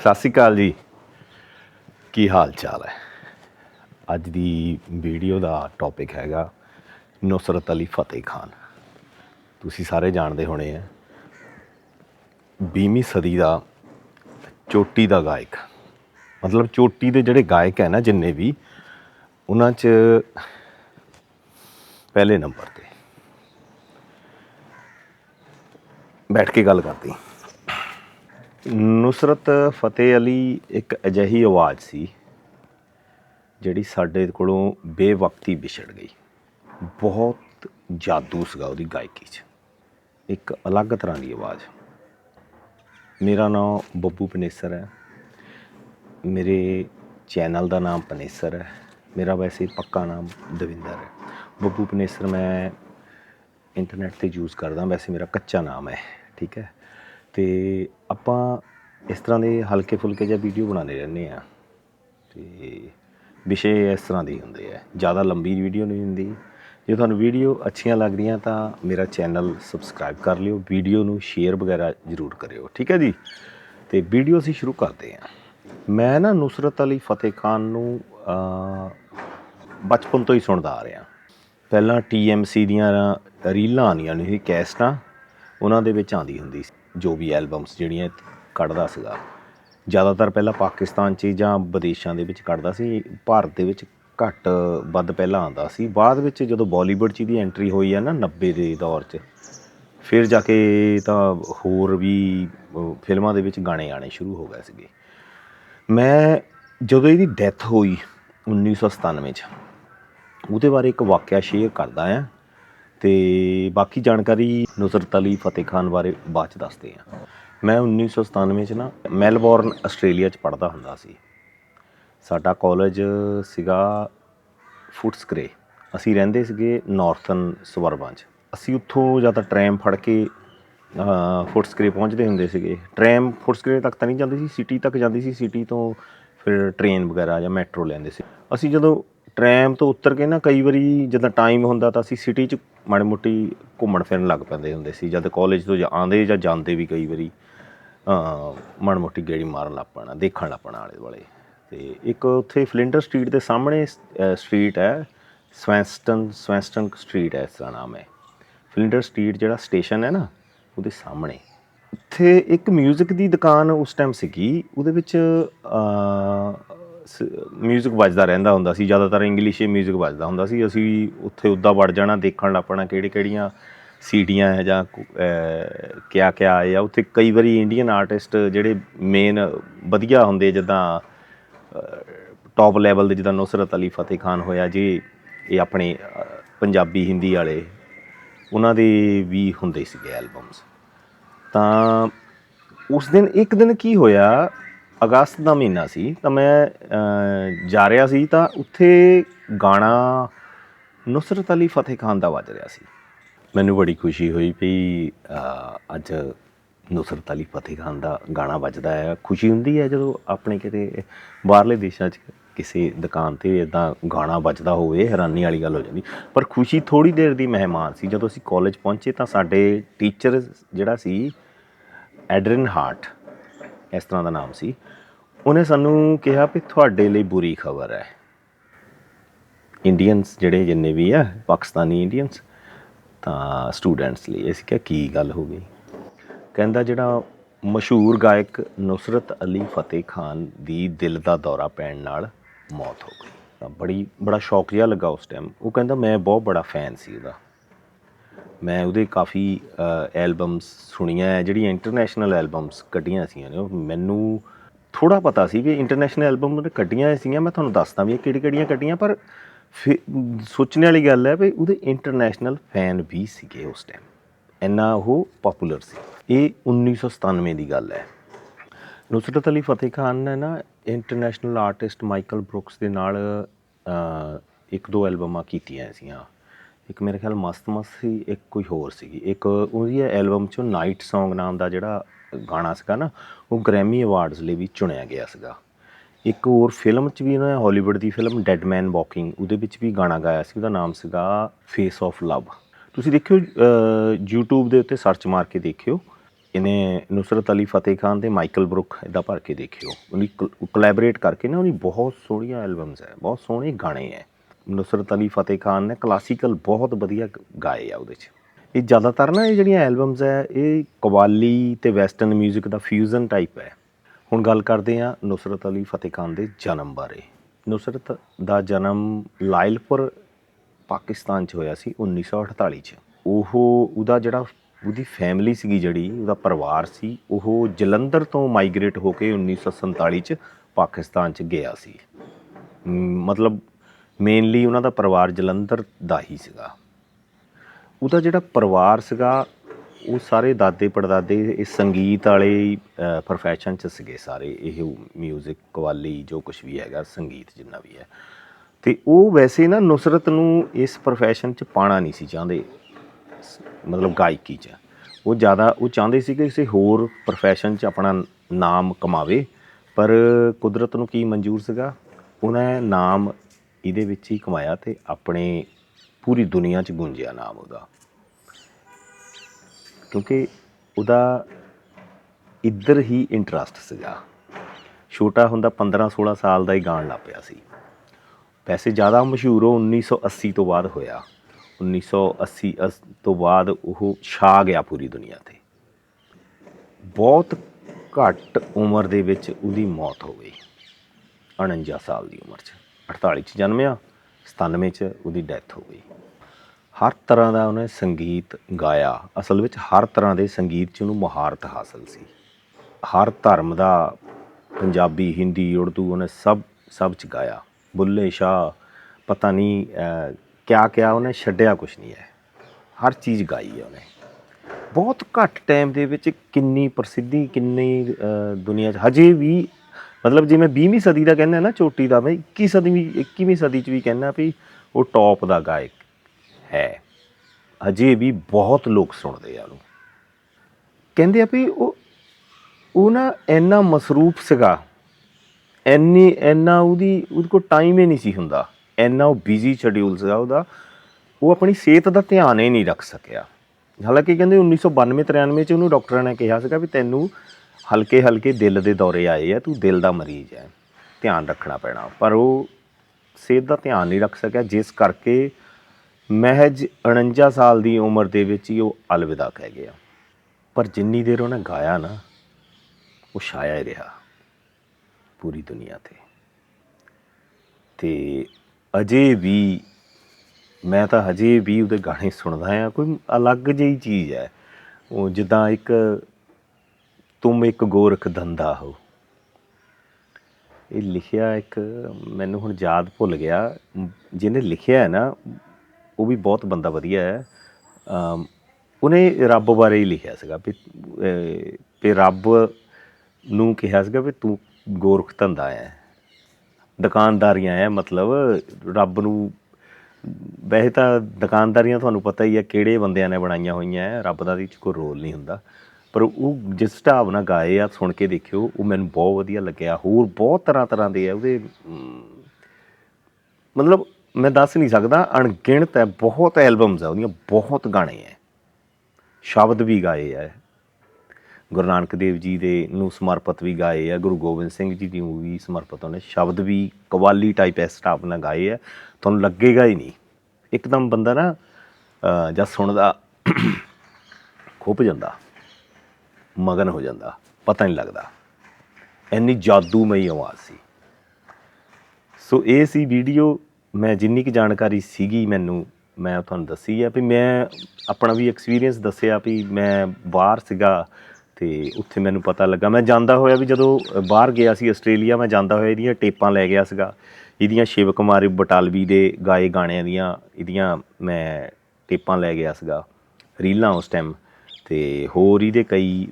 ਸਤਿ ਸ਼੍ਰੀ ਅਕਾਲ ਜੀ। ਕੀ ਹਾਲ ਚਾਲ ਹੈ? ਅੱਜ ਦੀ ਵੀਡੀਓ ਦਾ ਟੌਪਿਕ ਹੈਗਾ ਨੁਸਰਤ ਅਲੀ ਫਤਿਹ ਖਾਨ। ਤੁਸੀਂ ਸਾਰੇ ਜਾਣਦੇ ਹੋਣੇ ਆ 20ਵੀਂ ਸਦੀ ਦਾ ਚੋਟੀ ਦਾ ਗਾਇਕ। ਮਤਲਬ ਚੋਟੀ ਦੇ ਜਿਹੜੇ ਗਾਇਕ ਹੈ ਨਾ ਜਿੰਨੇ ਵੀ, ਉਹਨਾਂ 'ਚ ਪਹਿਲੇ ਨੰਬਰ ਤੇ। ਬੈਠ ਕੇ ਗੱਲ ਕਰਦੇ ਨੁਸਰਤ ਫਤਿਹ ਅਲੀ ਇੱਕ ਅਜਿਹੀ ਆਵਾਜ਼ ਸੀ, ਜਿਹੜੀ ਸਾਡੇ ਕੋਲੋਂ ਬੇਵਕਤੀ ਵਿਛੜ ਗਈ। ਬਹੁਤ ਜਾਦੂ ਸੀਗਾ ਉਹਦੀ ਗਾਇਕੀ 'ਚ। ਇੱਕ ਅਲੱਗ ਤਰ੍ਹਾਂ ਦੀ ਆਵਾਜ਼। ਮੇਰਾ ਨਾਮ ਬੱਬੂ ਪਨੇਸਰ ਹੈ। ਮੇਰੇ ਚੈਨਲ ਦਾ ਨਾਮ ਪਨੇਸਰ ਹੈ। ਮੇਰਾ ਵੈਸੇ ਪੱਕਾ ਨਾਮ ਦਵਿੰਦਰ ਹੈ। ਬੱਬੂ ਪਨੇਸਰ ਮੈਂ ਇੰਟਰਨੈਟ ਤੇ ਯੂਜ਼ ਕਰਦਾ। ਵੈਸੇ ਮੇਰਾ ਕੱਚਾ ਨਾਮ ਹੈ। ਠੀਕ ਹੈ? ਅਤੇ ਆਪਾਂ ਇਸ ਤਰ੍ਹਾਂ ਦੇ ਹਲਕੇ ਫੁਲਕੇ ਜਿਹਾ ਵੀਡੀਓ ਬਣਾਉਂਦੇ ਰਹਿੰਦੇ ਹਾਂ। ਅਤੇ ਵਿਸ਼ੇ ਇਸ ਤਰ੍ਹਾਂ ਦੇ ਹੀ ਹੁੰਦੇ ਹੈ ਜ਼ਿਆਦਾ ਲੰਬੀ ਵੀਡੀਓ ਨਹੀਂ ਹੁੰਦੀ। ਜੇ ਤੁਹਾਨੂੰ ਵੀਡੀਓ ਅੱਛੀਆਂ ਲੱਗਦੀਆਂ ਤਾਂ ਮੇਰਾ ਚੈਨਲ ਸਬਸਕ੍ਰਾਈਬ ਕਰ ਲਿਓ। ਵੀਡੀਓ ਨੂੰ ਸ਼ੇਅਰ ਵਗੈਰਾ ਜ਼ਰੂਰ ਕਰਿਓ। ਠੀਕ ਹੈ ਜੀ? ਤੇ ਵੀਡੀਓ ਅਸੀਂ ਸ਼ੁਰੂ ਕਰਦੇ ਹਾਂ। ਮੈਂ ਨਾ ਨੁਸਰਤ ਅਲੀ ਫਤਿਹ ਖਾਨ ਨੂੰ ਬਚਪਨ ਤੋਂ ਹੀ ਸੁਣਦਾ ਆ ਰਿਹਾ। ਪਹਿਲਾਂ TMC ਦੀਆਂ ਰੀਲਾਂ ਆਉਂਦੀਆਂ ਨੇ, ਇਹ ਕੈਸਟਾਂ ਉਹਨਾਂ ਦੇ ਵਿੱਚ ਆਉਂਦੀ ਹੁੰਦੀ ਸੀ। ਜੋ ਵੀ ਐਲਬਮਸ ਜਿਹੜੀਆਂ ਕੱਢਦਾ ਸੀਗਾ। ਜ਼ਿਆਦਾਤਰ ਪਹਿਲਾਂ ਪਾਕਿਸਤਾਨ 'ਚ ਜਾਂ ਵਿਦੇਸ਼ਾਂ ਦੇ ਵਿੱਚ ਕੱਢਦਾ ਸੀ। ਭਾਰਤ ਦੇ ਵਿੱਚ ਘੱਟ ਵੱਧ ਪਹਿਲਾਂ ਆਉਂਦਾ ਸੀ। ਬਾਅਦ ਵਿੱਚ ਜਦੋਂ ਬਾਲੀਵੁੱਡ 'ਚ ਇਹਦੀ ਐਂਟਰੀ ਹੋਈ ਹੈ ਨਾ 90 ਦੇ ਦੌਰ 'ਚ, ਫਿਰ ਜਾ ਕੇ ਤਾਂ ਹੋਰ ਵੀ ਫਿਲਮਾਂ ਦੇ ਵਿੱਚ ਗਾਣੇ ਆਣੇ ਸ਼ੁਰੂ ਹੋ ਗਏ ਸੀਗੇ। ਮੈਂ ਜਦੋਂ ਇਹਦੀ ਡੈਥ ਹੋਈ 1997 'ਚ, ਉਹਦੇ ਬਾਰੇ ਇੱਕ ਵਾਕਿਆ ਸ਼ੇਅਰ ਕਰਦਾ ਆ। ਤੇ ਬਾਕੀ ਜਾਣਕਾਰੀ ਨੁਸਰਤ ਅਲੀ ਫਤਿਹ ਖਾਨ ਬਾਰੇ ਬਾਅਦ ਚ ਦੱਸਦੇ ਆ ਮੈਂ 1997 ਚ ਨਾ ਮੈਲਬੌਰਨ ਆਸਟ੍ਰੇਲੀਆ ਚ ਪੜ੍ਹਦਾ ਹੁੰਦਾ ਸੀ। ਸਾਡਾ ਕਾਲਜ ਸੀਗਾ ਫੁੱਟਸਕਰੇ। ਅਸੀਂ ਰਹਿੰਦੇ ਸੀਗੇ ਨਾਰਥਨ ਸਵਰਬਾਂ ਚ। ਅਸੀਂ ਉੱਥੋਂ ਜਾਂ ਤਾਂ ਟ੍ਰੈਮ ਫੜ ਕੇ ਫੁੱਟਸਕਰੇ ਪਹੁੰਚਦੇ ਹੁੰਦੇ ਸੀਗੇ। ਟ੍ਰੈਮ ਫੁੱਟਸਕਰੇ ਤੱਕ ਤਾਂ ਨਹੀਂ ਜਾਂਦੀ ਸੀ, ਸਿਟੀ ਤੱਕ ਜਾਂਦੀ ਸੀ। ਸਿਟੀ ਤੋਂ ਫਿਰ ਟ੍ਰੇਨ ਵਗੈਰਾ ਜਾਂ ਮੈਟਰੋ ਲੈਂਦੇ ਸੀ। ਅਸੀਂ ਜਦੋਂ ਟ੍ਰੈਮ ਤੋਂ ਉਤਰ ਕੇ ਨਾ ਕਈ ਵਾਰੀ ਜਦੋਂ ਟਾਈਮ ਹੁੰਦਾ ਤਾਂ ਅਸੀਂ ਸਿਟੀ 'ਚ ਮਾੜੀ ਮੋਟੀ ਘੁੰਮਣ ਫਿਰਨ ਲੱਗ ਪੈਂਦੇ ਹੁੰਦੇ ਸੀ ਜਦ ਕਾਲਜ ਤੋਂ ਆਉਂਦੇ ਜਾਂ ਜਾਂਦੇ ਵੀ ਕਈ ਵਾਰੀ ਮਾੜੀ ਮੋਟੀ ਗੇੜੀ ਮਾਰਨ ਲੱਗ ਪੈਣਾ, ਦੇਖਣ ਲੱਗ ਪੈਣਾ ਆਲੇ ਦੁਆਲੇ। ਤੇ ਇੱਕ ਉੱਥੇ ਫਲਿੰਡਰ ਸਟਰੀਟ ਦੇ ਸਾਹਮਣੇ ਸਟਰੀਟ ਹੈ ਸਵੈਂਸਟਨ ਸਵੈਂਸਟਨ ਸਟਰੀਟ ਹੈ, ਇਸ ਦਾ ਨਾਮ ਹੈ। ਫਲਿੰਡਰ ਸਟਰੀਟ ਜਿਹੜਾ ਸਟੇਸ਼ਨ ਹੈ ਨਾ, ਉਹਦੇ ਸਾਹਮਣੇ। ਉੱਥੇ ਇੱਕ 뮤직 ਦੀ ਦੁਕਾਨ ਉਸ ਟਾਈਮ ਸੀਗੀ, ਉਹਦੇ ਵਿੱਚ ਮਿਊਜ਼ਿਕ ਵੱਜਦਾ ਰਹਿੰਦਾ ਹੁੰਦਾ ਸੀ, ਜ਼ਿਆਦਾਤਰ ਇੰਗਲਿਸ਼ ਮਿਊਜ਼ਿਕ ਵੱਜਦਾ ਹੁੰਦਾ ਸੀ। ਅਸੀਂ ਉੱਥੇ ਉੱਦਾਂ ਵੜ ਜਾਣਾ, ਦੇਖਣ ਲੱਪਣਾ ਕਿਹੜੇ ਕਿਹੜੀਆਂ ਸੀਡੀਆਂ ਹੈ ਜਾਂ ਕਿਆ ਕਿਆ ਆਏ ਆ ਉੱਥੇ ਕਈ ਵਾਰੀ ਇੰਡੀਅਨ ਆਰਟਿਸਟ ਜਿਹੜੇ ਮੇਨ ਵਧੀਆ ਹੁੰਦੇ ਜਿੱਦਾਂ ਟੌਪ ਲੈਵਲ ਦੇ ਜਿੱਦਾਂ ਨੁਸਰਤ ਅਲੀ ਫਤਿਹ ਖਾਨ ਹੋਇਆ ਜੀ, ਇਹ ਆਪਣੇ ਪੰਜਾਬੀ ਹਿੰਦੀ ਵਾਲੇ, ਉਹਨਾਂ ਦੇ ਵੀ ਹੁੰਦੇ ਸੀਗੇ ਐਲਬਮਸ ਤਾਂ ਉਸ ਦਿਨ ਇੱਕ ਦਿਨ ਕੀ ਹੋਇਆ ਅਗਸਤ ਦਾ ਮਹੀਨਾ ਸੀ, ਤਾਂ ਮੈਂ ਜਾ ਰਿਹਾ ਸੀ ਤਾਂ ਉੱਥੇ ਗਾਣਾ ਨੁਸਰਤ ਅਲੀ ਫਤਿਹ ਖਾਨ ਦਾ ਵੱਜ ਰਿਹਾ ਸੀ। ਮੈਨੂੰ ਬੜੀ ਖੁਸ਼ੀ ਹੋਈ ਵੀ ਅੱਜ ਨੁਸਰਤ ਅਲੀ ਫਤਿਹ ਖਾਨ ਦਾ ਗਾਣਾ ਵੱਜਦਾ ਹੈ। ਖੁਸ਼ੀ ਹੁੰਦੀ ਹੈ ਜਦੋਂ ਆਪਣੇ ਕਿਤੇ ਬਾਹਰਲੇ ਦੇਸ਼ਾਂ 'ਚ ਕਿਸੇ ਦੁਕਾਨ ਤੇ ਇਦਾਂ ਗਾਣਾ ਵੱਜਦਾ ਹੋਵੇ, ਹੈਰਾਨੀ ਵਾਲੀ ਗੱਲ ਹੋ ਜਾਂਦੀ। ਪਰ ਖੁਸ਼ੀ ਥੋੜੀ ਦੇਰ ਦੀ ਮਹਿਮਾਨ ਸੀ। ਜਦੋਂ ਅਸੀਂ ਕਾਲਜ ਪਹੁੰਚੇ ਤਾਂ ਸਾਡੇ ਟੀਚਰ ਜਿਹੜਾ ਸੀ, ਐਡਰਿਨ ਹਾਰਟ ਇਸ ਤਰ੍ਹਾਂ ਦਾ ਨਾਮ ਸੀ। ਉਹਨੇ ਸਾਨੂੰ ਕਿਹਾ ਵੀ ਤੁਹਾਡੇ ਲਈ ਬੁਰੀ ਖਬਰ ਹੈ। ਇੰਡੀਅਨਸ ਜਿਹੜੇ ਜਿੰਨੇ ਵੀ ਆ, ਪਾਕਿਸਤਾਨੀ ਇੰਡੀਅਨਸ ਤਾਂ ਸਟੂਡੈਂਟਸ ਲਈ ਅਸੀਂ ਕਿਹਾ, ਕੀ ਗੱਲ ਹੋ ਗਈ? ਕਹਿੰਦਾ ਜਿਹੜਾ ਮਸ਼ਹੂਰ ਗਾਇਕ ਨੁਸਰਤ ਅਲੀ ਫਤਿਹ ਖਾਨ ਦੀ ਦਿਲ ਦਾ ਦੌਰਾ ਪੈਣ ਨਾਲ ਮੌਤ ਹੋ ਗਈ। ਤਾਂ ਬੜੀ, ਬੜਾ ਸ਼ੌਕ ਜਿਹਾ ਲੱਗਾ ਉਸ ਟਾਈਮ ਉਹ ਕਹਿੰਦਾ, ਮੈਂ ਬਹੁਤ ਬੜਾ ਫੈਨ ਸੀ ਉਹਦਾ। ਮੈਂ ਉਹਦੇ ਕਾਫੀ ਐਲਬਮਸ ਸੁਣੀਆਂ ਹੈ, ਜਿਹੜੀਆਂ ਇੰਟਰਨੈਸ਼ਨਲ ਐਲਬਮਸ ਕੱਢੀਆਂ ਸੀਆਂ ਨੇ। ਉਹ ਮੈਨੂੰ ਥੋੜਾ ਪਤਾ ਸੀ ਵੀ ਇੰਟਰਨੈਸ਼ਨਲ ਐਲਬਮ ਉਹਨੇ ਕੱਢੀਆਂ ਸੀਗੀਆਂ। ਮੈਂ ਤੁਹਾਨੂੰ ਦੱਸਦਾ ਵੀ ਇਹ ਕਿਹੜੀ ਕਿਹੜੀਆਂ ਕੱਢੀਆਂ ਪਰ ਫਿਰ ਸੋਚਣ ਵਾਲੀ ਗੱਲ ਹੈ ਵੀ ਉਹਦੇ ਇੰਟਰਨੈਸ਼ਨਲ ਫੈਨ ਵੀ ਸੀਗੇ ਉਸ ਟਾਈਮ ਇੰਨਾ ਉਹ ਪਪੂਲਰ ਸੀ। ਇਹ 1997 ਦੀ ਗੱਲ ਹੈ। ਨੁਸਰਤ ਅਲੀ ਫਤਿਹ ਖਾਨ ਨੇ ਨਾ ਇੰਟਰਨੈਸ਼ਨਲ ਆਰਟਿਸਟ ਮਾਈਕਲ ਬਰੁਕਸ ਦੇ ਨਾਲ ਇੱਕ ਦੋ ਐਲਬਮਾਂ ਕੀਤੀਆਂ ਸੀਆਂ। ਇੱਕ ਮੇਰੇ ਖਿਆਲ ਮਸਤ ਮਸਤ ਸੀ ਇੱਕ ਕੋਈ ਹੋਰ ਸੀਗੀ। ਇੱਕ ਉਹਦੀ ਐਲਬਮ ਚੋਂ ਨਾਈਟ Song ਨਾਮ ਦਾ ਜਿਹੜਾ ਗਾਣਾ ਸੀਗਾ ਨਾ ਉਹ ਗ੍ਰੈਮੀ ਅਵਾਰਡਸ ਲਈ ਵੀ ਚੁਣਿਆ ਗਿਆ ਸੀਗਾ। ਇੱਕ ਹੋਰ ਫਿਲਮ 'ਚ ਵੀ ਉਹਨਾਂ ਨੇ ਹਾਲੀਵੁੱਡ ਦੀ ਫਿਲਮ ਡੈਡ ਮੈਨ ਵਾਕਿੰਗ ਉਹਦੇ ਵਿੱਚ ਵੀ ਗਾਣਾ ਗਾਇਆ ਸੀ ਉਹਦਾ ਨਾਮ ਸੀਗਾ ਫੇਸ ਆਫ ਲਵ ਤੁਸੀਂ ਦੇਖਿਓ ਅਹ, YouTube ਦੇ ਉੱਤੇ ਸਰਚ ਮਾਰ ਕੇ ਦੇਖਿਓ। ਇਹਨੇ ਨੁਸਰਤ ਅਲੀ ਫਤਿਹ ਖਾਨ ਤੇ ਮਾਈਕਲ ਬਰੁਕ ਇਹਦਾ ਭਰ ਕੇ ਦੇਖਿਓ। ਉਹਨੇ ਕੋਲੈਬੋਰੇਟ ਕਰਕੇ ਨਾ ਉਹਦੀ ਬਹੁਤ ਸੋਹਣੀਆਂ ਐਲਬਮਸ ਹੈ ਬਹੁਤ ਸੋਹਣੇ ਗਾਣੇ ਹੈ। ਨੁਸਰਤ ਅਲੀ ਫਤਿਹ ਖਾਨ ਨੇ ਕਲਾਸੀਕਲ ਬਹੁਤ ਵਧੀਆ ਗਾਏ ਆ ਉਹਦੇ 'ਚ। ਇਹ ਜ਼ਿਆਦਾਤਰ ਨਾ ਇਹ ਜਿਹੜੀਆਂ ਐਲਬਮਸ ਹੈ, ਇਹ ਕਵਾਲੀ ਤੇ ਵੈਸਟਰਨ 뮤직 ਦਾ ਫਿਊਜ਼ਨ ਟਾਈਪ ਹੈ। ਹੁਣ ਗੱਲ ਕਰਦੇ ਆ ਨੁਸਰਤ ਅਲੀ ਫਤਿਹ ਖਾਨ ਦੇ ਜਨਮ ਬਾਰੇ। ਨੁਸਰਤ ਦਾ ਜਨਮ ਲਾਇਲਪੁਰ, ਪਾਕਿਸਤਾਨ 'ਚ ਹੋਇਆ ਸੀ 1948 'ਚ। ਉਹ ਉਹਦਾ ਜਿਹੜਾ ਉਹਦੀ ਫੈਮਿਲੀ ਸੀਗੀ ਜਿਹੜੀ, ਉਹਦਾ ਪਰਿਵਾਰ ਸੀ, ਉਹ ਜਲੰਧਰ ਤੋਂ ਮਾਈਗ੍ਰੇਟ ਹੋ ਕੇ 1947 'ਚ ਪਾਕਿਸਤਾਨ 'ਚ ਗਿਆ ਸੀ। ਮਤਲਬ ਮੇਨਲੀ ਉਹਨਾਂ ਦਾ ਪਰਿਵਾਰ ਜਲੰਧਰ ਦਾ ਹੀ ਸੀਗਾ। ਉਹਦਾ ਜਿਹੜਾ ਪਰਿਵਾਰ ਸੀਗਾ, ਉਹ ਸਾਰੇ ਦਾਦੇ ਪੜਦਾਦੇ, ਇਹ ਸੰਗੀਤ ਵਾਲੇ ਪ੍ਰੋਫੈਸ਼ਨ ਚ ਸੀਗੇ ਸਾਰੇ। ਇਹ 뮤직 ਕਵਾਲੀ ਜੋ ਕੁਝ ਵੀ ਹੈਗਾ, ਸੰਗੀਤ ਜਿੰਨਾ ਵੀ ਹੈ। ਤੇ ਉਹ ਵੈਸੇ ਨਾ ਨੁਸਰਤ ਨੂੰ ਇਸ ਪ੍ਰੋਫੈਸ਼ਨ ਚ ਪਾਣਾ ਨਹੀਂ ਸੀ ਚਾਹੁੰਦੇ। ਮਤਲਬ ਗਾਇਕੀ ਚ। ਉਹ ਜ਼ਿਆਦਾ, ਉਹ ਚਾਹੁੰਦੇ ਸੀ ਕਿ ਕਿਸੇ ਹੋਰ ਪ੍ਰੋਫੈਸ਼ਨ ਚ ਆਪਣਾ ਨਾਮ ਕਮਾਵੇ। ਪਰ ਕੁਦਰਤ ਨੂੰ ਕੀ ਮਨਜ਼ੂਰ ਸੀਗਾ? ਉਹਨੇ ਨਾਮ ਇਹਦੇ ਵਿੱਚ ਹੀ ਕਮਾਇਆ ਤੇ ਆਪਣੇ ਪੂਰੀ ਦੁਨੀਆ 'ਚ ਗੂੰਜਿਆ ਨਾਮ ਉਹਦਾ। ਕਿਉਂਕਿ ਉਹਦਾ ਇੱਧਰ ਹੀ ਇੰਟਰਸਟ ਸੀਗਾ। ਛੋਟਾ ਹੁੰਦਾ 15 16 ਸਾਲ ਦਾ ਹੀ ਗਾਣ ਲੱਗ ਪਿਆ ਸੀ। ਵੈਸੇ ਜ਼ਿਆਦਾ ਮਸ਼ਹੂਰ ਉਹ 1980 ਤੋਂ ਬਾਅਦ ਹੋਇਆ। 1980 ਅਸ- ਤੋਂ ਬਾਅਦ ਉਹ ਛਾ ਗਿਆ ਪੂਰੀ ਦੁਨੀਆ ਤੇ। ਬਹੁਤ ਘੱਟ ਉਮਰ ਦੇ ਵਿੱਚ ਉਹਦੀ ਮੌਤ ਹੋ ਗਈ 49 ਸਾਲ ਦੀ ਉਮਰ 'ਚ। 48 'ਚ ਜਨਮਿਆ 97 'ਚ ਉਹਦੀ ਡੈਥ ਹੋ ਗਈ। ਹਰ ਤਰ੍ਹਾਂ ਦਾ ਉਹਨੇ ਸੰਗੀਤ ਗਾਇਆ। ਅਸਲ ਵਿੱਚ ਹਰ ਤਰ੍ਹਾਂ ਦੇ ਸੰਗੀਤ 'ਚ ਉਹਨੂੰ ਮਹਾਰਤ ਹਾਸਲ ਸੀ। ਹਰ ਧਰਮ ਦਾ ਪੰਜਾਬੀ, ਹਿੰਦੀ, ਉਰਦੂ ਉਹਨੇ ਸਭ ਸਭ 'ਚ ਗਾਇਆ। ਬੁੱਲੇ ਸ਼ਾਹ, ਪਤਾ ਨਹੀਂ ਕਿਆ ਕਿਆ ਉਹਨੇ ਛੱਡਿਆ ਕੁਛ ਨਹੀਂ ਹੈ। ਹਰ ਚੀਜ਼ ਗਾਈ ਹੈ ਉਹਨੇ। ਬਹੁਤ ਘੱਟ ਟਾਈਮ ਦੇ ਵਿੱਚ ਕਿੰਨੀ ਪ੍ਰਸਿੱਧੀ, ਕਿੰਨੀ ਦੁਨੀਆ 'ਚ। ਹਜੇ ਵੀ ਮਤਲਬ ਜਿਵੇਂ 20ਵੀਂ ਸਦੀ ਦਾ ਕਹਿੰਦੇ ਆ ਨਾ ਚੋਟੀ ਦਾ ਬਈ 21 ਸਦੀ ਵੀ 21ਵੀਂ ਸਦੀ 'ਚ ਵੀ ਕਹਿੰਦਾ ਵੀ ਉਹ ਟੌਪ ਦਾ ਗਾਇਕ ਹੈ। ਅਜੇ ਵੀ ਬਹੁਤ ਲੋਕ ਸੁਣਦੇ ਆ ਉਹਨੂੰ। ਕਹਿੰਦੇ ਆ ਵੀ ਉਹ ਉਹ ਨਾ ਇੰਨਾ ਮਸਰੂਫ ਸੀਗਾ, ਇੰਨੀ, ਇੰਨਾ ਉਹਦੀ, ਉਹਦੇ ਕੋਲ ਟਾਈਮ ਹੀ ਨਹੀਂ ਸੀ ਹੁੰਦਾ, ਇੰਨਾ ਉਹ ਬਿਜ਼ੀ ਸ਼ਡਿਊਲ ਸੀਗਾ ਉਹਦਾ, ਉਹ ਆਪਣੀ ਸਿਹਤ ਦਾ ਧਿਆਨ ਹੀ ਨਹੀਂ ਰੱਖ ਸਕਿਆ। ਹਾਲਾਂਕਿ ਕਹਿੰਦੇ 1992 93 ਚ ਉਹਨੂੰ ਡਾਕਟਰਾਂ ਨੇ ਕਿਹਾ ਸੀਗਾ ਵੀ ਤੈਨੂੰ ਹਲਕੇ ਹਲਕੇ ਦਿਲ ਦੇ ਦੌਰੇ ਆਏ ਆ, ਤੂੰ ਦਿਲ ਦਾ ਮਰੀਜ਼ ਹੈ ਧਿਆਨ ਰੱਖਣਾ ਪੈਣਾ। ਪਰ ਉਹ ਸਿਹਤ ਦਾ ਧਿਆਨ ਨਹੀਂ ਰੱਖ ਸਕਿਆ, ਜਿਸ ਕਰਕੇ ਮਹਿਜ 49 ਸਾਲ ਦੀ ਉਮਰ ਦੇ ਵਿੱਚ ਹੀ ਉਹ ਅਲਵਿਦਾ ਕਹਿ ਗਿਆ। ਪਰ ਜਿੰਨੀ ਦੇਰ ਉਹਨੇ ਗਾਇਆ ਨਾ, ਉਹ ਛਾਇਆ ਹੀ ਰਿਹਾ ਪੂਰੀ ਦੁਨੀਆ ਤੇ। ਤੇ ਅਜੇ ਵੀ, ਮੈਂ ਤਾਂ ਹਜੇ ਵੀ ਉਹਦੇ ਗਾਣੇ ਸੁਣਦਾ ਆ, ਕੋਈ ਅਲੱਗ ਜਿਹੀ ਚੀਜ਼ ਹੈ ਉਹ ਜਿੱਦਾਂ ਇੱਕ ਤੁਮ ਇੱਕ ਗੋਰਖ ਧੰਦਾ ਹੋ। ਇਹ ਲਿਖਿਆ ਇੱਕ ਮੈਨੂੰ ਹੁਣ ਯਾਦ ਭੁੱਲ ਗਿਆ। ਜਿਹਨੇ ਲਿਖਿਆ ਹੈ ਨਾ ਉਹ ਵੀ ਬਹੁਤ ਬੰਦਾ ਵਧੀਆ ਹੈ। ਉਹਨੇ ਰੱਬ ਬਾਰੇ ਹੀ ਲਿਖਿਆ ਸੀਗਾ ਵੀ ਅਹ, ਰੱਬ ਨੂੰ ਕਿਹਾ ਸੀਗਾ ਵੀ ਤੂੰ ਗੋਰਖ ਧੰਦਾ ਹੈ। ਦੁਕਾਨਦਾਰੀਆਂ ਹੈ ਮਤਲਬ ਰੱਬ ਨੂੰ ਵੈਸੇ ਤਾਂ ਦੁਕਾਨਦਾਰੀਆਂ ਤੁਹਾਨੂੰ ਪਤਾ ਹੀ ਹੈ ਕਿਹੜੇ ਬੰਦਿਆਂ ਨੇ ਬਣਾਈਆਂ ਹੋਈਆਂ ਹੈ ਰੱਬ ਦਾ ਇਹਦੇ 'ਚ ਕੋਈ ਰੋਲ ਨਹੀਂ ਹੁੰਦਾ। ਪਰ ਉਹ ਜਿਸ ਹਿਸਾਬ ਨਾਲ ਗਾਏ ਆ ਸੁਣ ਕੇ ਦੇਖਿਓ ਉਹ ਮੈਨੂੰ ਬਹੁਤ ਵਧੀਆ ਲੱਗਿਆ। ਹੋਰ ਬਹੁਤ ਤਰ੍ਹਾਂ ਤਰ੍ਹਾਂ ਦੇ ਆ ਉਹਦੇ ਮਤਲਬ ਮੈਂ ਦੱਸ ਨਹੀਂ ਸਕਦਾ ਅਣਗਿਣਤ ਹੈ ਬਹੁਤ ਐਲਬਮਸ ਆ ਉਹਦੀਆਂ ਬਹੁਤ ਗਾਣੇ ਹੈ ਸ਼ਬਦ ਵੀ ਗਾਏ ਆ। ਗੁਰੂ ਨਾਨਕ ਦੇਵ ਜੀ ਦੇ ਨੂੰ ਸਮਰਪਿਤ ਵੀ ਗਾਏ ਆ ਗੁਰੂ ਗੋਬਿੰਦ ਸਿੰਘ ਜੀ ਦੀ ਵੀ ਸਮਰਪਿਤ ਉਹਨੇ ਸ਼ਬਦ ਵੀ ਕਵਾਲੀ ਟਾਈਪ ਇਸ ਸਟਾਪ ਨਾਲ ਗਾਏ ਆ। ਤੁਹਾਨੂੰ ਲੱਗੇਗਾ ਹੀ ਨਹੀਂ। ਇੱਕਦਮ ਬੰਦਾ ਨਾ ਅਹ, ਜਦ ਸੁਣਦਾ ਖੁੱਪ ਜਾਂਦਾ। ਮਗਨ ਹੋ ਜਾਂਦਾ। ਪਤਾ ਨਹੀਂ ਲੱਗਦਾ। ਇੰਨੀ ਜਾਦੂਮਈ ਆਵਾਜ਼ ਸੀ। ਸੋ ਇਹ ਸੀ ਵੀਡੀਓ। ਮੈਂ ਜਿੰਨੀ ਕੁ ਜਾਣਕਾਰੀ ਸੀਗੀ ਮੈਨੂੰ, ਮੈਂ ਤੁਹਾਨੂੰ ਦੱਸੀ ਆ ਵੀ ਮੈਂ ਆਪਣਾ ਵੀ ਐਕਸਪੀਰੀਅੰਸ ਦੱਸਿਆ ਵੀ ਮੈਂ ਬਾਹਰ ਸੀਗਾ ਤੇ ਉੱਥੇ ਮੈਨੂੰ ਪਤਾ ਲੱਗਾ। ਮੈਂ ਜਾਂਦਾ ਹੋਇਆ ਵੀ ਜਦੋਂ ਬਾਹਰ ਗਿਆ ਸੀ ਆਸਟ੍ਰੇਲੀਆ, ਮੈਂ ਜਾਂਦਾ ਹੋਇਆ ਇਹਦੀਆਂ ਟੇਪਾਂ ਲੈ ਗਿਆ ਸੀਗਾ। ਇਹਦੀਆਂ ਸ਼ਿਵ ਕੁਮਾਰ ਬਟਾਲਵੀ ਦੇ ਗਾਏ ਗਾਣਿਆਂ ਦੀਆਂ, ਇਹਦੀਆਂ ਮੈਂ ਟੇਪਾਂ ਲੈ ਗਿਆ ਸੀਗਾ। ਰੀਲਾਂ ਉਸ ਟਾਈਮ ਤੇ ਹੋਰ ਇਹਦੇ ਕਈ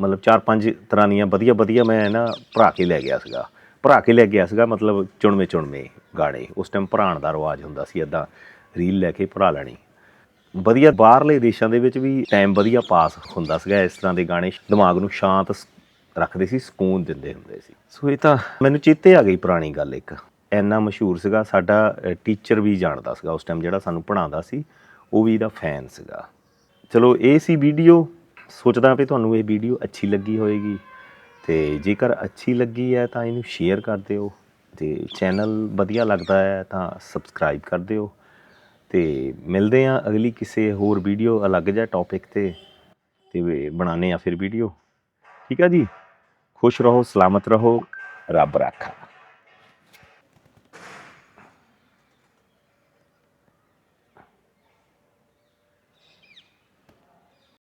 ਮਤਲਬ ਚਾਰ ਪੰਜ ਤਰ੍ਹਾਂ ਦੀਆਂ ਵਧੀਆ ਵਧੀਆ ਮੈਂ ਨਾ ਭਰਾ ਕੇ ਲੈ ਗਿਆ ਸੀਗਾ। ਭਰਾ ਕੇ ਲੈ ਗਿਆ ਸੀਗਾ ਮਤਲਬ ਚੁਣਵੇਂ ਚੁਣਵੇਂ ਗਾਣੇ। ਉਸ ਟਾਈਮ ਭਰਾਣ ਦਾ ਰਿਵਾਜ ਹੁੰਦਾ ਸੀ ਇਦਾਂ ਰੀਲ ਲੈ ਕੇ ਭਰਾ ਲੈਣੀ। ਵਧੀਆ ਬਾਹਰਲੇ ਦੇਸ਼ਾਂ ਦੇ ਵਿੱਚ ਵੀ ਟਾਈਮ ਵਧੀਆ ਪਾਸ ਹੁੰਦਾ ਸੀਗਾ, ਇਸ ਤਰ੍ਹਾਂ ਦੇ ਗਾਣੇ ਦਿਮਾਗ ਨੂੰ ਸ਼ਾਂਤ ਸ- ਰੱਖਦੇ ਸੀ, ਸਕੂਨ ਦਿੰਦੇ ਹੁੰਦੇ ਸੀ। ਸੋ ਇਹ ਤਾਂ ਮੈਨੂੰ ਚੇਤੇ ਆ ਗਈ ਪੁਰਾਣੀ ਗੱਲ ਇੱਕ। ਇੰਨਾ ਮਸ਼ਹੂਰ ਸੀਗਾ, ਸਾਡਾ ਟੀਚਰ ਵੀ ਜਾਣਦਾ ਸੀਗਾ ਉਸ ਟਾਈਮ ਜਿਹੜਾ ਸਾਨੂੰ ਪੜ੍ਹਾਉਂਦਾ ਸੀ, ਉਹ ਵੀ ਇਹਦਾ ਫੈਨ ਸੀਗਾ। ਚਲੋ ਇਹ ਸੀ ਵੀਡੀਓ। ਸੋਚਦਾ ਵੀ ਤੁਹਾਨੂੰ ਇਹ ਵੀਡੀਓ ਅੱਛੀ ਲੱਗੀ ਹੋਵੇਗੀ ਤੇ ਜੇਕਰ ਅੱਛੀ ਲੱਗੀ ਹੈ ਤਾਂ ਇਹਨੂੰ ਸ਼ੇਅਰ ਕਰ ਦਿਓ। ਤੇ ਚੈਨਲ ਵਧੀਆ ਲੱਗਦਾ ਹੈ ਤਾਂ ਸਬਸਕ੍ਰਾਈਬ ਕਰ ਦਿਓ। ਤੇ ਮਿਲਦੇ ਆ ਅਗਲੀ ਕਿਸੇ ਹੋਰ ਵੀਡੀਓ ਅਲੱਗ ਜਿਹਾ ਟੌਪਿਕ ਤੇ। ਤੇ ਬਣਾਉਂਦੇ ਆ ਫਿਰ ਵੀਡੀਓ। ਠੀਕ ਆ ਜੀ? ਖੁਸ਼ ਰਹੋ, ਸਲਾਮਤ ਰਹੋ, ਰੱਬ ਰਾਖਾ।